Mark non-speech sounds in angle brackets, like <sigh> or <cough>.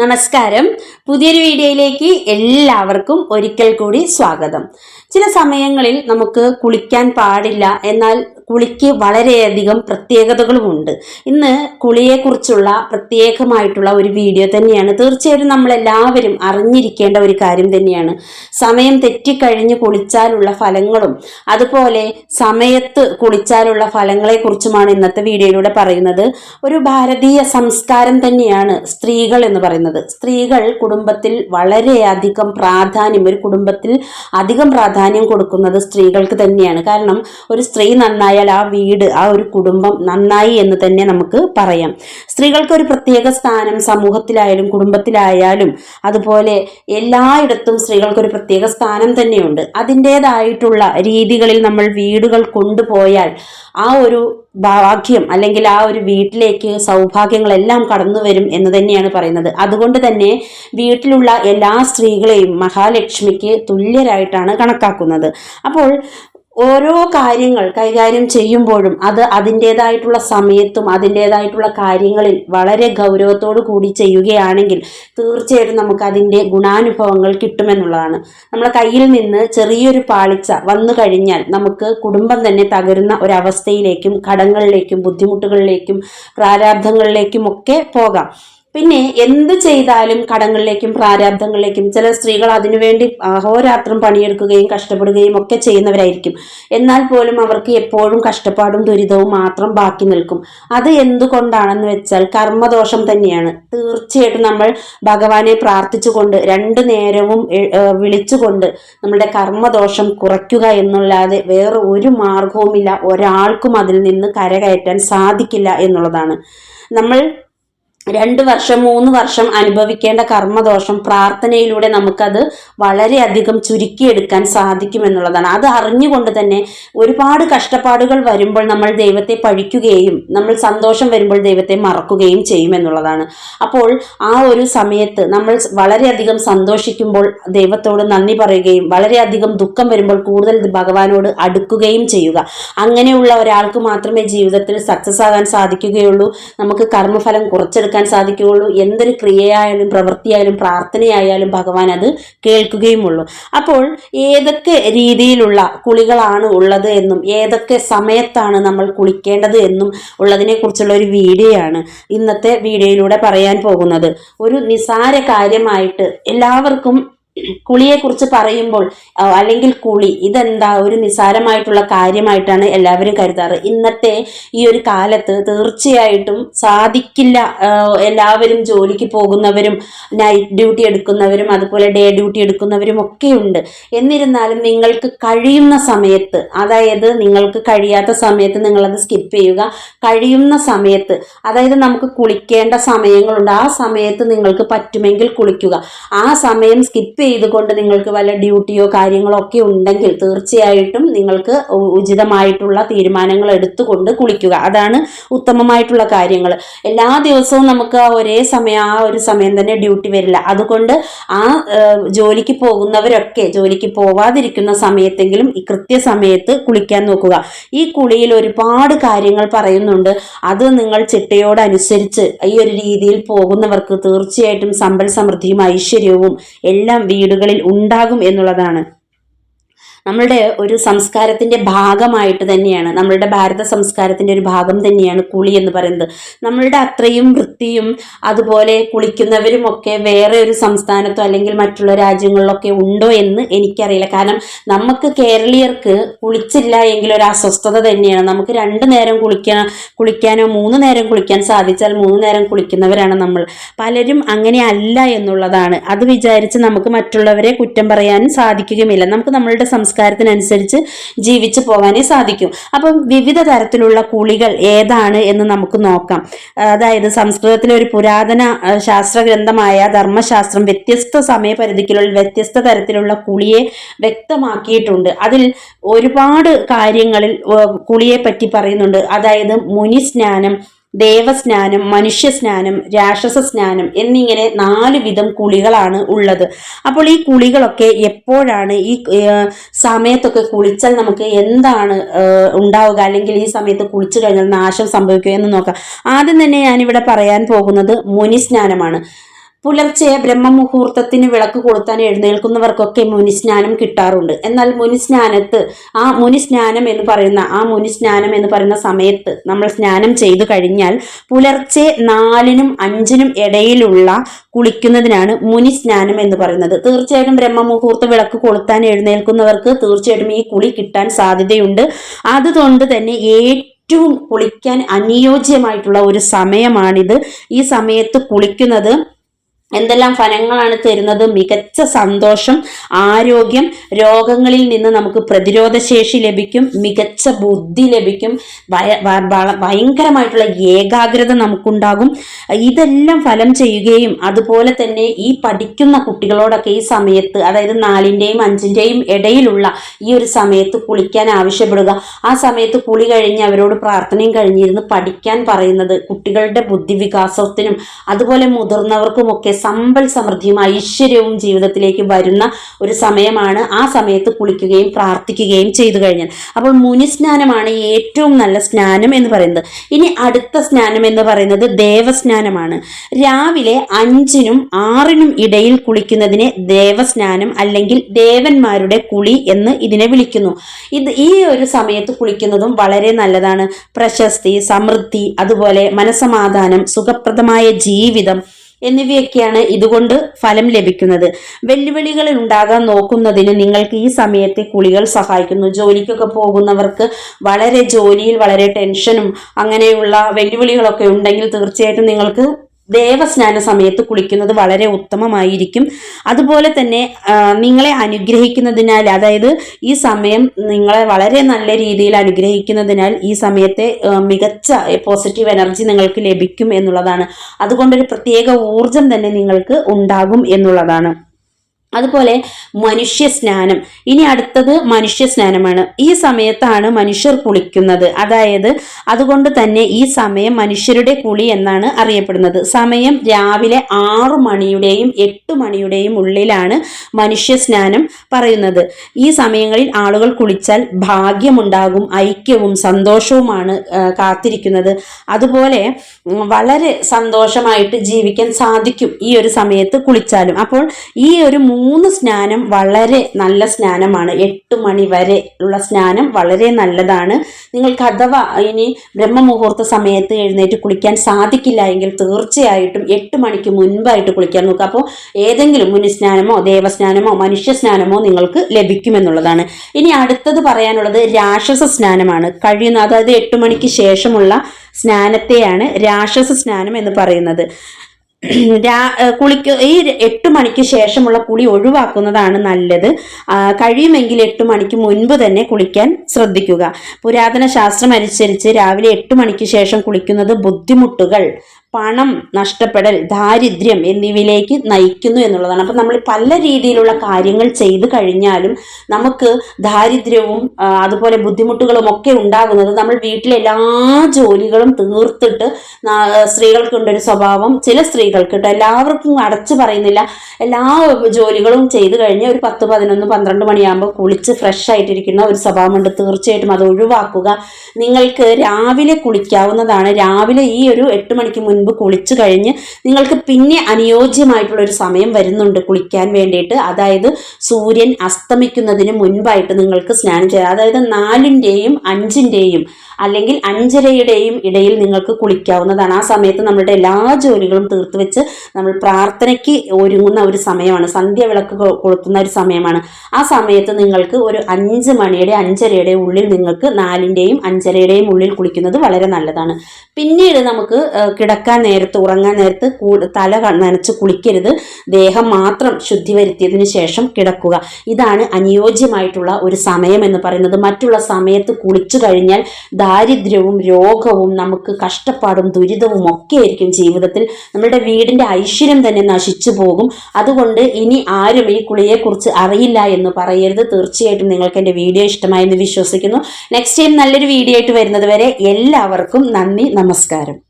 നമസ്കാരം. പുതിയൊരു വീഡിയോയിലേക്ക് എല്ലാവർക്കും ഒരിക്കൽ കൂടി സ്വാഗതം. ചില സമയങ്ങളിൽ നമുക്ക് കുളിക്കാൻ പാടില്ല എന്നാൽ കുളിക്ക് വളരെയധികം പ്രത്യേകതകളുമുണ്ട്. ഇന്ന് കുളിയെക്കുറിച്ചുള്ള പ്രത്യേകമായിട്ടുള്ള ഒരു വീഡിയോ തന്നെയാണ്. തീർച്ചയായും നമ്മളെല്ലാവരും അറിഞ്ഞിരിക്കേണ്ട ഒരു കാര്യം തന്നെയാണ്. സമയം തെറ്റിക്കഴിഞ്ഞ് കുളിച്ചാലുള്ള ഫലങ്ങളും അതുപോലെ സമയത്ത് കുളിച്ചാലുള്ള ഫലങ്ങളെക്കുറിച്ചുമാണ് ഇന്നത്തെ വീഡിയോയിലൂടെ പറയുന്നത്. ഒരു ഭാരതീയ സംസ്കാരം തന്നെയാണ് സ്ത്രീകൾ എന്ന് പറയുന്നത്. സ്ത്രീകൾ കുടുംബത്തിൽ വളരെയധികം പ്രാധാന്യം ഒരു കുടുംബത്തിൽ അധികം പ്രാധാന്യം കൊടുക്കുന്നത് സ്ത്രീകൾക്ക് തന്നെയാണ്. കാരണം ഒരു സ്ത്രീ നന്നായാൽ ആ വീട് ആ ഒരു കുടുംബം നന്നായി എന്ന് തന്നെ നമുക്ക് പറയാം. സ്ത്രീകൾക്ക് ഒരു പ്രത്യേക സ്ഥാനം സമൂഹത്തിലായാലും കുടുംബത്തിലായാലും അതുപോലെ എല്ലായിടത്തും സ്ത്രീകൾക്ക് ഒരു പ്രത്യേക സ്ഥാനം തന്നെയുണ്ട്. അതിന്റെതായിട്ടുള്ള രീതികളിൽ നമ്മൾ വീടുകൾ കൊണ്ടുപോയാൽ ആ ഒരു ഭാഗ്യം അല്ലെങ്കിൽ ആ ഒരു വീട്ടിലേക്ക് സൗഭാഗ്യങ്ങളെല്ലാം കടന്നു വരും എന്ന് തന്നെയാണ് പറയുന്നത്. അതുകൊണ്ട് തന്നെ വീട്ടിലുള്ള എല്ലാ സ്ത്രീകളെയും മഹാലക്ഷ്മിക്ക് തുല്യരായിട്ടാണ് കണക്കാക്കുന്നത്. അപ്പോൾ ഓരോ കാര്യങ്ങൾ കൈകാര്യം ചെയ്യുമ്പോഴും അത് അതിന്റെതായിട്ടുള്ള സമയത്തും അതിന്റെതായിട്ടുള്ള കാര്യങ്ങളിൽ വളരെ ഗൗരവത്തോടു കൂടി ചെയ്യുകയാണെങ്കിൽ തീർച്ചയായിട്ടും നമുക്ക് അതിന്റെ ഗുണാനുഭവങ്ങൾ കിട്ടുമെന്നുള്ളതാണ്. നമ്മളെ കയ്യിൽ നിന്ന് ചെറിയൊരു പാളിച്ച വന്നു കഴിഞ്ഞാൽ നമുക്ക് കുടുംബം തന്നെ തകരുന്ന ഒരവസ്ഥയിലേക്കും കടങ്ങളിലേക്കും ബുദ്ധിമുട്ടുകളിലേക്കും പ്രാരാബ്ധങ്ങളിലേക്കും ഒക്കെ പോകാം. പിന്നെ എന്ത് ചെയ്താലും കടങ്ങളിലേക്കും പ്രാരാബ്ദങ്ങളിലേക്കും ചില സ്ത്രീകൾ അതിനുവേണ്ടി അഹോരാത്രം പണിയെടുക്കുകയും കഷ്ടപ്പെടുകയും ഒക്കെ ചെയ്യുന്നവരായിരിക്കും. എന്നാൽ പോലും അവർക്ക് എപ്പോഴും കഷ്ടപ്പാടും ദുരിതവും മാത്രം ബാക്കി നിൽക്കും. അത് എന്തുകൊണ്ടാണെന്ന് വെച്ചാൽ കർമ്മദോഷം തന്നെയാണ്. തീർച്ചയായിട്ടും നമ്മൾ ഭഗവാനെ പ്രാർത്ഥിച്ചുകൊണ്ട് രണ്ടു നേരവും വിളിച്ചുകൊണ്ട് നമ്മുടെ കർമ്മദോഷം കുറയ്ക്കുക എന്നല്ലാതെ വേറെ ഒരു മാർഗവുമില്ല. ഒരാൾക്കും അതിൽ നിന്ന് കരകയറ്റാൻ സാധിക്കില്ല എന്നുള്ളതാണ്. നമ്മൾ രണ്ട് വർഷം മൂന്ന് വർഷം അനുഭവിക്കേണ്ട കർമ്മദോഷം പ്രാർത്ഥനയിലൂടെ നമുക്കത് വളരെയധികം ചുരുക്കിയെടുക്കാൻ സാധിക്കുമെന്നുള്ളതാണ്. അത് അറിഞ്ഞുകൊണ്ട് തന്നെ ഒരുപാട് കഷ്ടപ്പാടുകൾ വരുമ്പോൾ നമ്മൾ ദൈവത്തെ പഴിക്കുകയും നമ്മൾ സന്തോഷം വരുമ്പോൾ ദൈവത്തെ മറക്കുകയും ചെയ്യുമെന്നുള്ളതാണ്. അപ്പോൾ ആ ഒരു സമയത്ത് നമ്മൾ വളരെയധികം സന്തോഷിക്കുമ്പോൾ ദൈവത്തോട് നന്ദി പറയുകയും വളരെയധികം ദുഃഖം വരുമ്പോൾ കൂടുതൽ ഭഗവാനോട് അടുക്കുകയും ചെയ്യുക. അങ്ങനെയുള്ള ഒരാൾക്ക് മാത്രമേ ജീവിതത്തിൽ സക്സസ് ആകാൻ സാധിക്കുകയുള്ളൂ. നമുക്ക് കർമ്മഫലം കുറച്ചെടുക്കാൻ സാധിക്കുകയുള്ളൂ. എന്തൊരു ക്രിയയായാലും പ്രവൃത്തിയായാലും പ്രാർത്ഥനയായാലും ഭഗവാൻ അത് കേൾക്കുകയുമുള്ളൂ. അപ്പോൾ ഏതൊക്കെ രീതിയിലുള്ള കുളികളാണ് ഉള്ളത് എന്നും ഏതൊക്കെ സമയത്താണ് നമ്മൾ കുളിക്കേണ്ടത് എന്നും ഉള്ളതിനെക്കുറിച്ചുള്ള ഒരു വീഡിയോ ആണ് ഇന്നത്തെ വീഡിയോയിലൂടെ പറയാൻ പോകുന്നത്. ഒരു നിസാര കാര്യമായിട്ട് എല്ലാവർക്കും കുളിയെക്കുറിച്ച് പറയുമ്പോൾ അല്ലെങ്കിൽ കുളി ഇതെന്താ ഒരു നിസാരമായിട്ടുള്ള കാര്യമായിട്ടാണ് എല്ലാവരും കരുതാറ്. ഇന്നത്തെ ഈ ഒരു കാലത്ത് തീർച്ചയായിട്ടും സാധിക്കില്ല എല്ലാവരും ജോലിക്ക് പോകുന്നവരും നൈറ്റ് ഡ്യൂട്ടി എടുക്കുന്നവരും അതുപോലെ ഡേ ഡ്യൂട്ടി എടുക്കുന്നവരും ഒക്കെ ഉണ്ട്. എന്നിരുന്നാലും നിങ്ങൾക്ക് കഴിയുന്ന സമയത്ത് അതായത് നിങ്ങൾക്ക് കഴിയാത്ത സമയത്ത് നിങ്ങളത് സ്കിപ്പ് ചെയ്യുക. കഴിയുന്ന സമയത്ത് അതായത് നമുക്ക് കുളിക്കേണ്ട സമയങ്ങളുണ്ട്. ആ സമയത്ത് നിങ്ങൾക്ക് പറ്റുമെങ്കിൽ കുളിക്കുക. ആ സമയം സ്കിപ്പ് ചെയ്തുകൊണ്ട് നിങ്ങൾക്ക് വല്ല ഡ്യൂട്ടിയോ കാര്യങ്ങളോ ഒക്കെ ഉണ്ടെങ്കിൽ തീർച്ചയായിട്ടും നിങ്ങൾക്ക് ഉചിതമായിട്ടുള്ള തീരുമാനങ്ങൾ എടുത്തുകൊണ്ട് കുളിക്കുക. അതാണ് ഉത്തമമായിട്ടുള്ള കാര്യങ്ങൾ. എല്ലാ ദിവസവും നമുക്ക് ഒരേ സമയം ആ ഒരു സമയം തന്നെ ഡ്യൂട്ടി വരില്ല. അതുകൊണ്ട് ആ ജോലിക്ക് പോകുന്നവരൊക്കെ ജോലിക്ക് പോവാതിരിക്കുന്ന സമയത്തെങ്കിലും ഈ കൃത്യസമയത്ത് കുളിക്കാൻ നോക്കുക. ഈ കുളിയിൽ ഒരുപാട് കാര്യങ്ങൾ പറയുന്നുണ്ട്. അത് നിങ്ങൾ ചിട്ടയോടനുസരിച്ച് ഈ ഒരു രീതിയിൽ പോകുന്നവർക്ക് തീർച്ചയായിട്ടും സമ്പൽ സമൃദ്ധിയും ഐശ്വര്യവും എല്ലാം വീടുകളിൽ ഉണ്ടാകും എന്നുള്ളതാണ് നമ്മളുടെ ഒരു സംസ്കാരത്തിന്റെ ഭാഗമായിട്ട് തന്നെയാണ്. നമ്മളുടെ ഭാരത സംസ്കാരത്തിന്റെ ഒരു ഭാഗം തന്നെയാണ് കുളി എന്ന് പറയുന്നത്. നമ്മളുടെ അത്രയും വൃത്തിയും അതുപോലെ കുളിക്കുന്നവരും ഒക്കെ വേറെ ഒരു സംസ്ഥാനത്തോ അല്ലെങ്കിൽ മറ്റുള്ള രാജ്യങ്ങളിലൊക്കെ ഉണ്ടോ എന്ന് എനിക്കറിയില്ല. കാരണം നമുക്ക് കേരളീയർക്ക് കുളിച്ചില്ല എങ്കിൽ ഒരു അസ്വസ്ഥത തന്നെയാണ്. നമുക്ക് രണ്ട് നേരം കുളിക്കാൻ കുളിക്കാനോ മൂന്ന് നേരം കുളിക്കാൻ സാധിച്ചാൽ മൂന്ന് നേരം കുളിക്കുന്നവരാണ് നമ്മൾ. പലരും അങ്ങനെ അല്ല എന്നുള്ളതാണ്. അത് വിചാരിച്ച് നമുക്ക് മറ്റുള്ളവരെ കുറ്റം പറയാനും സാധിക്കുകയുമില്ല. നമുക്ക് നമ്മളുടെ സംസ്കാരത്തിനനുസരിച്ച് ജീവിച്ചു പോകാനേ സാധിക്കും. അപ്പം വിവിധ തരത്തിലുള്ള കുളികൾ ഏതാണ് എന്ന് നമുക്ക് നോക്കാം. അതായത് സംസ്കൃതത്തിലെ ഒരു പുരാതന ശാസ്ത്ര ഗ്രന്ഥമായ ധർമ്മശാസ്ത്രം വ്യത്യസ്ത സമയപരിധിക്കുള്ളിൽ വ്യത്യസ്ത തരത്തിലുള്ള കുളിയെ വ്യക്തമാക്കിയിട്ടുണ്ട്. അതിൽ ഒരുപാട് കാര്യങ്ങളിൽ കുളിയെ പറ്റി പറയുന്നുണ്ട്. അതായത് മുനി സ്നാനം ദേവസ്നാനം മനുഷ്യസ്നാനം രാക്ഷസ സ്നാനം എന്നിങ്ങനെ നാല് വിധം കുളികളാണ് ഉള്ളത്. അപ്പോൾ ഈ കുളികളൊക്കെ എപ്പോഴാണ് ഈ സമയത്തൊക്കെ കുളിച്ചാൽ നമുക്ക് എന്താണ് ഉണ്ടാവുക? അല്ലെങ്കിൽ ഈ സമയത്ത് കുളിച്ചു കഴിഞ്ഞാൽ നാശം സംഭവിക്കുക എന്ന് നോക്കാം. ആദ്യം തന്നെ ഞാനിവിടെ പറയാൻ പോകുന്നത് മുനി സ്നാനമാണ് പുലർച്ചെ ബ്രഹ്മമുഹൂർത്തത്തിന് വിളക്ക് കൊളുത്താൻ എഴുന്നേൽക്കുന്നവർക്കൊക്കെ മുനിസ്നാനം കിട്ടാറുണ്ട്. എന്നാൽ മുനിസ്നാനത്ത് ആ മുനിസ്നാനം എന്ന് പറയുന്ന ആ മുനിസ്നാനം എന്ന് പറയുന്ന സമയത്ത് നമ്മൾ സ്നാനം ചെയ്തു കഴിഞ്ഞാൽ പുലർച്ചെ നാലിനും അഞ്ചിനും ഇടയിലുള്ള കുളിക്കുന്നതിനാണ് മുനിസ്നാനം എന്ന് പറയുന്നത്. തീർച്ചയായിട്ടും ബ്രഹ്മമുഹൂർത്ത വിളക്ക് കൊളുത്താൻ എഴുന്നേൽക്കുന്നവർക്ക് തീർച്ചയായിട്ടും ഈ കുളി കിട്ടാൻ സാധ്യതയുണ്ട്. അതുകൊണ്ട് തന്നെ ഏറ്റവും കുളിക്കാൻ അനുയോജ്യമായിട്ടുള്ള ഒരു സമയമാണിത്. ഈ സമയത്ത് കുളിക്കുന്നത് എന്തെല്ലാം ഫലങ്ങളാണ് തരുന്നത്? മികച്ച സന്തോഷം ആരോഗ്യം രോഗങ്ങളിൽ നിന്ന് നമുക്ക് പ്രതിരോധ ശേഷി ലഭിക്കും മികച്ച ബുദ്ധി ലഭിക്കും ഭയങ്കരമായിട്ടുള്ള ഏകാഗ്രത നമുക്കുണ്ടാകും. ഇതെല്ലാം ഫലം ചെയ്യുകയും അതുപോലെ തന്നെ ഈ പഠിക്കുന്ന കുട്ടികളോടൊക്കെ ഈ സമയത്ത് അതായത് നാലിന്റെയും അഞ്ചിന്റെയും ഇടയിലുള്ള ഈ ഒരു സമയത്ത് കുളിക്കാൻ ആവശ്യപ്പെടുക. ആ സമയത്ത് കുളി കഴിഞ്ഞ് അവരോട് പ്രാർത്ഥനയും കഴിഞ്ഞിരുന്ന് പഠിക്കാൻ പറയുന്നത് കുട്ടികളുടെ ബുദ്ധിവികാസത്തിനും അതുപോലെ മുതിർന്നവർക്കുമൊക്കെ സമ്പൽ സമൃദ്ധിയും ഐശ്വര്യവും ജീവിതത്തിലേക്ക് വരുന്ന ഒരു സമയമാണ് ആ സമയത്ത് കുളിക്കുകയും പ്രാർത്ഥിക്കുകയും ചെയ്തു കഴിഞ്ഞാൽ അപ്പോൾ മുനി സ്നാനമാണ് ഏറ്റവും നല്ല സ്നാനം എന്ന് പറയുന്നത്. ഇനി അടുത്ത സ്നാനം എന്ന് പറയുന്നത് ദേവസ്നാനമാണ്. രാവിലെ അഞ്ചിനും ആറിനും ഇടയിൽ കുളിക്കുന്നതിനെ ദേവസ്നാനം അല്ലെങ്കിൽ ദേവന്മാരുടെ കുളി എന്ന് ഇതിനെ വിളിക്കുന്നു. ഇത് ഈ ഒരു സമയത്ത് കുളിക്കുന്നതും വളരെ നല്ലതാണ്. പ്രശസ്തി സമൃദ്ധി അതുപോലെ മനസമാധാനം സുഖപ്രദമായ ജീവിതം എന്നിവയൊക്കെയാണ് ഇതുകൊണ്ട് ഫലം ലഭിക്കുന്നത്. വെല്ലുവിളികൾ ഉണ്ടാകാൻ നോക്കുന്നതിന് നിങ്ങൾക്ക് ഈ സമയത്തെ കുളികൾ സഹായിക്കുന്നു. ജോലിക്കൊക്കെ പോകുന്നവർക്ക് വളരെ ജോലിയിൽ വളരെ ടെൻഷനും അങ്ങനെയുള്ള വെല്ലുവിളികളൊക്കെ ഉണ്ടെങ്കിൽ തീർച്ചയായിട്ടും നിങ്ങൾക്ക് ദേവസ്നാന സമയത്ത് കുളിക്കുന്നത് വളരെ ഉത്തമമായിരിക്കും. അതുപോലെ തന്നെ നിങ്ങളെ അനുഗ്രഹിക്കുന്നതിനാൽ അതായത് ഈ സമയം നിങ്ങളെ വളരെ നല്ല രീതിയിൽ അനുഗ്രഹിക്കുന്നതിനാൽ ഈ സമയത്തെ മികച്ച പോസിറ്റീവ് എനർജി നിങ്ങൾക്ക് ലഭിക്കും എന്നുള്ളതാണ്. അതുകൊണ്ടൊരു പ്രത്യേക ഊർജം തന്നെ നിങ്ങൾക്ക് ഉണ്ടാകും എന്നുള്ളതാണ്. അതുപോലെ മനുഷ്യ സ്നാനം ഇനി അടുത്തത് മനുഷ്യ സ്നാനമാണ് ഈ സമയത്താണ് മനുഷ്യർ കുളിക്കുന്നത്. അതായത് അതുകൊണ്ട് തന്നെ ഈ സമയം മനുഷ്യരുടെ കുളി എന്നാണ് അറിയപ്പെടുന്നത്. സമയം രാവിലെ ആറു മണിയുടെയും എട്ട് മണിയുടെയും ഉള്ളിലാണ് മനുഷ്യ സ്നാനം പറയുന്നത്. ഈ സമയങ്ങളിൽ ആളുകൾ കുളിച്ചാൽ ഭാഗ്യമുണ്ടാകും ഐക്യവും സന്തോഷവുമാണ് കാത്തിരിക്കുന്നത്. അതുപോലെ വളരെ സന്തോഷമായിട്ട് ജീവിക്കാൻ സാധിക്കും ഈ ഒരു സമയത്ത് കുളിച്ചാലും. അപ്പോൾ ഈ ഒരു മൂന്ന് സ്നാനം വളരെ നല്ല സ്നാനമാണ്. എട്ട് മണി വരെ ഉള്ള സ്നാനം വളരെ നല്ലതാണ്. നിങ്ങൾക്ക് അഥവാ ഇനി ബ്രഹ്മമുഹൂർത്ത സമയത്ത് എഴുന്നേറ്റ് കുളിക്കാൻ സാധിക്കില്ല എങ്കിൽ തീർച്ചയായിട്ടും എട്ട് മണിക്ക് മുൻപായിട്ട് കുളിക്കാൻ നോക്കുക. അപ്പോൾ ഏതെങ്കിലും മുനിസ്നാനമോ ദേവസ്നാനമോ മനുഷ്യ സ്നാനമോ നിങ്ങൾക്ക് ലഭിക്കുമെന്നുള്ളതാണ്. ഇനി അടുത്തത് പറയാനുള്ളത് രാക്ഷസ സ്നാനമാണ്. കഴിയുന്ന അതായത് എട്ട് മണിക്ക് ശേഷമുള്ള സ്നാനത്തെയാണ് രാക്ഷസ സ്നാനം എന്ന് പറയുന്നത്. <clears throat> കുളിക്ക് ഈ എട്ട് മണിക്ക് ശേഷമുള്ള കുളി ഒഴിവാക്കുന്നതാണ് നല്ലത്. കഴിയുമെങ്കിൽ എട്ട് മണിക്ക് മുൻപ് തന്നെ കുളിക്കാൻ ശ്രദ്ധിക്കുക. പുരാതന ശാസ്ത്രം അനുസരിച്ച് രാവിലെ എട്ട് മണിക്ക് ശേഷം കുളിക്കുന്നത് ബുദ്ധിമുട്ടുകൾ. പണം നഷ്ടപ്പെടൽ ദാരിദ്ര്യം എന്നിവയിലേക്ക് നയിക്കുന്നു എന്നുള്ളതാണ്. അപ്പം നമ്മൾ പല രീതിയിലുള്ള കാര്യങ്ങൾ ചെയ്തു കഴിഞ്ഞാലും നമുക്ക് ദാരിദ്ര്യവും അതുപോലെ ബുദ്ധിമുട്ടുകളും ഒക്കെ ഉണ്ടാകുന്നത് നമ്മൾ വീട്ടിലെ എല്ലാ ജോലികളും തീർത്തിട്ട് സ്ത്രീകൾക്കുണ്ടൊരു സ്വഭാവം ചില സ്ത്രീകൾക്ക് എല്ലാവർക്കും അടച്ചു പറയുന്നില്ല. എല്ലാ ജോലികളും ചെയ്തു കഴിഞ്ഞ് ഒരു പത്ത് പതിനൊന്ന് പന്ത്രണ്ട് മണിയാകുമ്പോൾ കുളിച്ച് ഫ്രഷ് ആയിട്ടിരിക്കുന്ന ഒരു സ്വഭാവമുണ്ട്. തീർച്ചയായിട്ടും അത് ഒഴിവാക്കുക. നിങ്ങൾക്ക് രാവിലെ കുളിക്കാവുന്നതാണ്. രാവിലെ ഈ ഒരു എട്ട് മണിക്ക് മുൻപ് കുളിച്ചു കഴിഞ്ഞ് നിങ്ങൾക്ക് പിന്നെ അനുയോജ്യമായിട്ടുള്ള ഒരു സമയം വരുന്നുണ്ട് കുളിക്കാൻ വേണ്ടിയിട്ട്. അതായത് സൂര്യൻ അസ്തമിക്കുന്നതിന് മുൻപായിട്ട് നിങ്ങൾക്ക് സ്നാനം ചെയ്യാം. അതായത് നാലിന്റെയും അഞ്ചിന്റെയും അല്ലെങ്കിൽ അഞ്ചരയുടെയും ഇടയിൽ നിങ്ങൾക്ക് കുളിക്കാവുന്നതാണ്. ആ സമയത്ത് നമ്മളുടെ എല്ലാ ജോലികളും തീർത്ത് വെച്ച് നമ്മൾ പ്രാർത്ഥനയ്ക്ക് ഒരുങ്ങുന്ന ഒരു സമയമാണ്. സന്ധ്യ വിളക്ക് കൊളുത്തുന്ന ഒരു സമയമാണ്. ആ സമയത്ത് നിങ്ങൾക്ക് ഒരു അഞ്ച് മണിയുടെ അഞ്ചരയുടെ ഉള്ളിൽ നിങ്ങൾക്ക് നാലിന്റെയും അഞ്ചരയുടെയും ഉള്ളിൽ കുളിക്കുന്നത് വളരെ നല്ലതാണ്. പിന്നീട് നമുക്ക് കിടക്കാൻ നേരത്ത് ഉറങ്ങാൻ നേരത്ത് തല നനച്ച് കുളിക്കരുത്. ദേഹം മാത്രം ശുദ്ധി വരുത്തിയതിനു ശേഷം കിടക്കുക. ഇതാണ് അനുയോജ്യമായിട്ടുള്ള ഒരു സമയം എന്ന് പറയുന്നത്. മറ്റുള്ള സമയത്ത് കുളിച്ചു കഴിഞ്ഞാൽ ദാരിദ്ര്യവും രോഗവും നമുക്ക് കഷ്ടപ്പാടും ദുരിതവും ഒക്കെ ആയിരിക്കും ജീവിതത്തിൽ. നമ്മുടെ വീടിന്റെ ഐശ്വര്യം തന്നെ നശിച്ചു പോകും. അതുകൊണ്ട് ഇനി ആരും ഈ കുളിയെക്കുറിച്ച് അറിയില്ല എന്ന് പറയരുത്. തീർച്ചയായിട്ടും നിങ്ങൾക്ക് എന്റെ വീഡിയോ ഇഷ്ടമായെന്ന് വിശ്വസിക്കുന്നു. നെക്സ്റ്റ് ടൈം നല്ലൊരു വീഡിയോ ആയിട്ട് വരുന്നത് വരെ എല്ലാവർക്കും നന്ദി നമസ്കാരം.